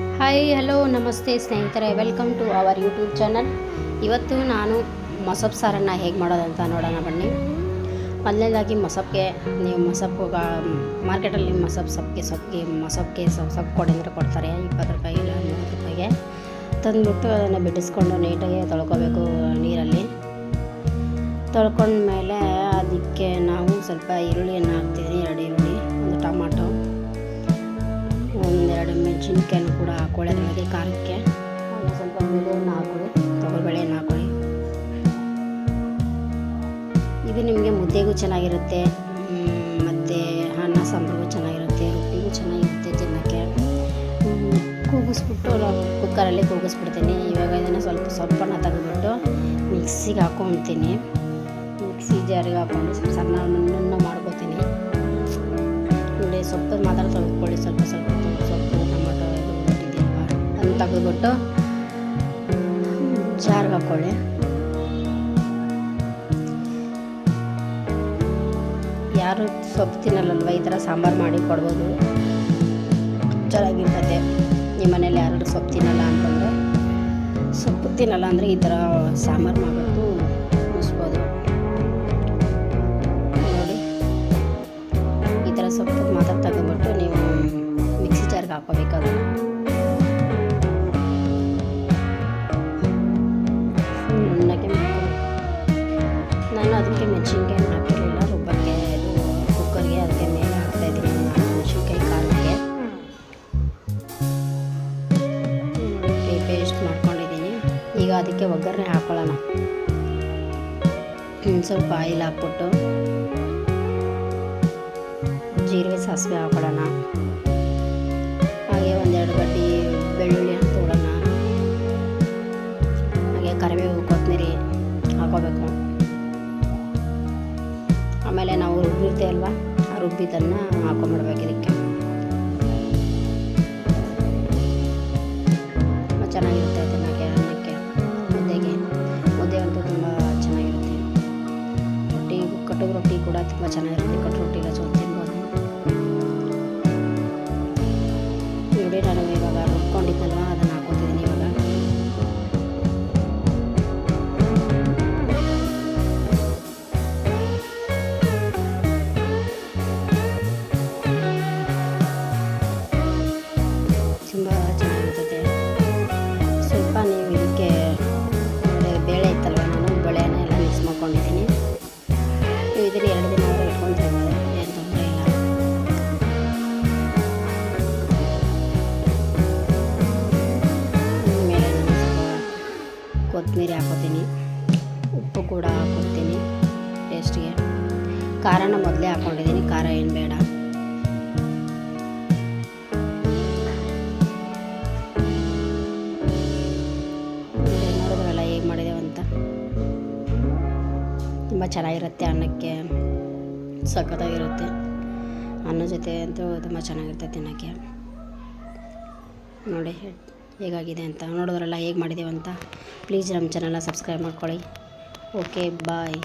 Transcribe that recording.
Hi hello ನಮಸ್ತೆ ಸ್ನೇಹಿತರೆ. Welcome to our YouTube channel ಇವತ್ತು ನಾನು ಮೊಸಬ್ ಸಾರನ್ನು ಹೇಗೆ ಮಾಡೋದಂತ ನೋಡೋಣ ಬನ್ನಿ. ಮೊದಲನೇದಾಗಿ ಮೊಸಪ್ಗೆ ನೀವು ಮೊಸಪ್ಪು ಮಾರ್ಕೆಟಲ್ಲಿ ಮೊಸಬ್ ಸೊಪ್ಪಿಗೆ ಸೊಪ್ಪಿಗೆ ಸೊಪ್ಪು ಸೊಪ್ಪು ಕೊಡಿ ಅಂದರೆ ಕೊಡ್ತಾರೆ. ಇಪ್ಪತ್ತು ರೂಪಾಯಿ ಇಲ್ಲ, ಮೂವತ್ತು ರೂಪಾಯಿಗೆ. ತಂದುಬಿಟ್ಟು ಅದನ್ನು ಬಿಡಿಸ್ಕೊಂಡು ನೀಟಾಗಿ ತೊಳ್ಕೊಬೇಕು ನೀರಲ್ಲಿ. ತೊಳ್ಕೊಂಡ್ಮೇಲೆ ಅದಕ್ಕೆ ನಾವು ಸ್ವಲ್ಪ ಈರುಳ್ಳಿಯನ್ನು ಹಾಕ್ತೀವಿ ಎರಡು ಮೆಣಸಿನ್ಕಾಯನ್ನು ಕೂಡ ಹಾಕೊಳ್ಳಿ ಅದರೊಳಗೆ ಖಾರಕ್ಕೆ ಸ್ವಲ್ಪ ಬೆಳೆಯನ್ನು ಹಾಕೊಳ್ಳಿ. ತೊಗರಿಬೇಳೆಯನ್ನು ಹಾಕೊಳ್ಳಿ. ಇದು ನಿಮಗೆ ಮುದ್ದೆಗೂ ಚೆನ್ನಾಗಿರುತ್ತೆ. ಮತ್ತು ಅನ್ನ ಸಾಂಬಾರಿಗೂ ಚೆನ್ನಾಗಿರುತ್ತೆ. ರೊಟ್ಟಿಗೂ ಚೆನ್ನಾಗಿರುತ್ತೆ ತಿನ್ನೋಕ್ಕೆ. ಕೂಗಿಸ್ಬಿಟ್ಟು ಕುಕ್ಕರಲ್ಲಿ ಕೂಗಿಸ್ಬಿಡ್ತೀನಿ. ಇವಾಗ ಇದನ್ನು ಸ್ವಲ್ಪ ಸೊಪ್ಪನ್ನು ತೆಗೆದ್ಬಿಟ್ಟು ಮಿಕ್ಸಿಗೆ ಹಾಕೊತೀನಿ ಮಿಕ್ಸಿ ಜಾರಿಗೆ ಹಾಕೊಂಡು ಸ್ವಲ್ಪ ಸಣ್ಣ ನುಣ್ಣು ತೆಗೆದ್ಬಿಟ್ಟು ಜಾರ್ಗೆ ಹಾಕ್ಕೊಳ್ಳಿ ಯಾರು ಸೊಪ್ಪು ತಿನ್ನಲ್ಲಲ್ವ? ಈ ಥರ ಸಾಂಬಾರು ಮಾಡಿ ಕೊಡ್ಬೋದು. ಚೆನ್ನಾಗಿರ್ತದೆ ನಿಮ್ಮ ಮನೇಲಿ ಯಾರು ಸೊಪ್ಪು ತಿನ್ನಲ್ಲ ಅಂತಂದರೆ, ಸೊಪ್ಪು ತಿನ್ನಲ್ಲ ಅಂದರೆ ಈ ಥರ ಸಾಂಬಾರು ಮಾಡಿಬಿಟ್ಟು ಮುಗಿಸ್ಬೋದು. ನೋಡಿ. ಈ ಥರ ಸೊಪ್ಪು ಮಾತ್ರ ತೆಗೆದ್ಬಿಟ್ಟು ನೀವು ಮಿಕ್ಸಿ ಜಾರ್ಗೆ ಹಾಕೋಬೇಕು ಅದನ್ನು ಅದಕ್ಕೆ ಮೆಣಸಿನ್ಕಾಯಿ ಹಾಕಿರಲಿಲ್ಲ. ರುಬ್ಬಕ್ಕೆ ಅದು ಕುಕ್ಕರ್ಗೆ ಅದಕ್ಕೆ ಮೇಲೆ ಹಾಕ್ತಾ ಇದ್ದೀನಿ. ನಾನು ಮೆಣಸಿನ್ಕಾಯಿ ಖಾರಕ್ಕೆ. ಪೇಸ್ಟ್ ಮಾಡ್ಕೊಂಡಿದ್ದೀನಿ. ಈಗ ಅದಕ್ಕೆ ಒಗ್ಗರಣೆ ಹಾಕೊಳ್ಳೋಣ. ಸ್ವಲ್ಪ ಆಯಿಲ್ ಹಾಕ್ಬಿಟ್ಟು. ಜೀರಿಗೆ ಸಾಸಿವೆ ಹಾಕೊಳ್ಳೋಣ. ಹಾಗೆ ಒಂದೆರಡು ಗಡ್ಡಿ ಬೆಳ್ಳುಳ್ಳಿ ತೋಡೋಣ. ಹಾಗೆ ಕರಿಬೇವು ರುಬ್ಬಿರ್ತೀವಿ ಅಲ್ವಾ? ಆ ರುಬ್ಬಿದ್ದನ್ನು ಹಾಕೊಂಬಿಡ್ಬೇಕು ಇದಕ್ಕೆ. ತುಂಬ ಚೆನ್ನಾಗಿರುತ್ತೆ ತಿನ್ನೋಕ್ಕೆ ಅನ್ನಕ್ಕೆ ಮುದ್ದೆಗೆ. ಮುದ್ದೆ ಅಂತೂ ತುಂಬ ಚೆನ್ನಾಗಿರುತ್ತೆ. ರೊಟ್ಟಿ ಕಟ್ಟುಗೆ ರೊಟ್ಟಿ ಕೂಡ ತುಂಬ ಚೆನ್ನಾಗಿರುತ್ತೆ. ಕಟ್ಟು ರೊಟ್ಟಿಗೆ ಸ್ವಲ್ಪ ಕೊತ್ತಂಬರಿ ಹಾಕೋತೀನಿ, ಉಪ್ಪು ಕೂಡ ಹಾಕೋತೀನಿ ಟೇಸ್ಟಿಗೆ ಖಾರನ ಮೊದಲೇ ಹಾಕ್ಕೊಂಡಿದ್ದೀನಿ ಖಾರ ಏನು ಬೇಡ. ನೋಡಿದ್ರಲ್ಲ ಹೇಗೆ ಮಾಡಿದೆವು ಅಂತ. ತುಂಬ ಚೆನ್ನಾಗಿರುತ್ತೆ ಅನ್ನಕ್ಕೆ, ಸಖತ್ತಾಗಿರುತ್ತೆ. ಅನ್ನ ಜೊತೆ ಅಂತೂ ತುಂಬ ಚೆನ್ನಾಗಿರುತ್ತೆ ತಿನ್ನೋಕ್ಕೆ. ನೋಡಿ ಹೇಗಾಗಿದೆ ಅಂತ, ನೋಡಿದ್ರಲ್ಲ ಹೇಗೆ ಮಾಡಿದೆವು ಅಂತ. ಪ್ಲೀಸ್ ನಮ್ಮ ಚಾನಲ್ನ ಸಬ್ಸ್ಕ್ರೈಬ್ ಮಾಡ್ಕೊಳ್ಳಿ ಓಕೆ ಬಾಯ್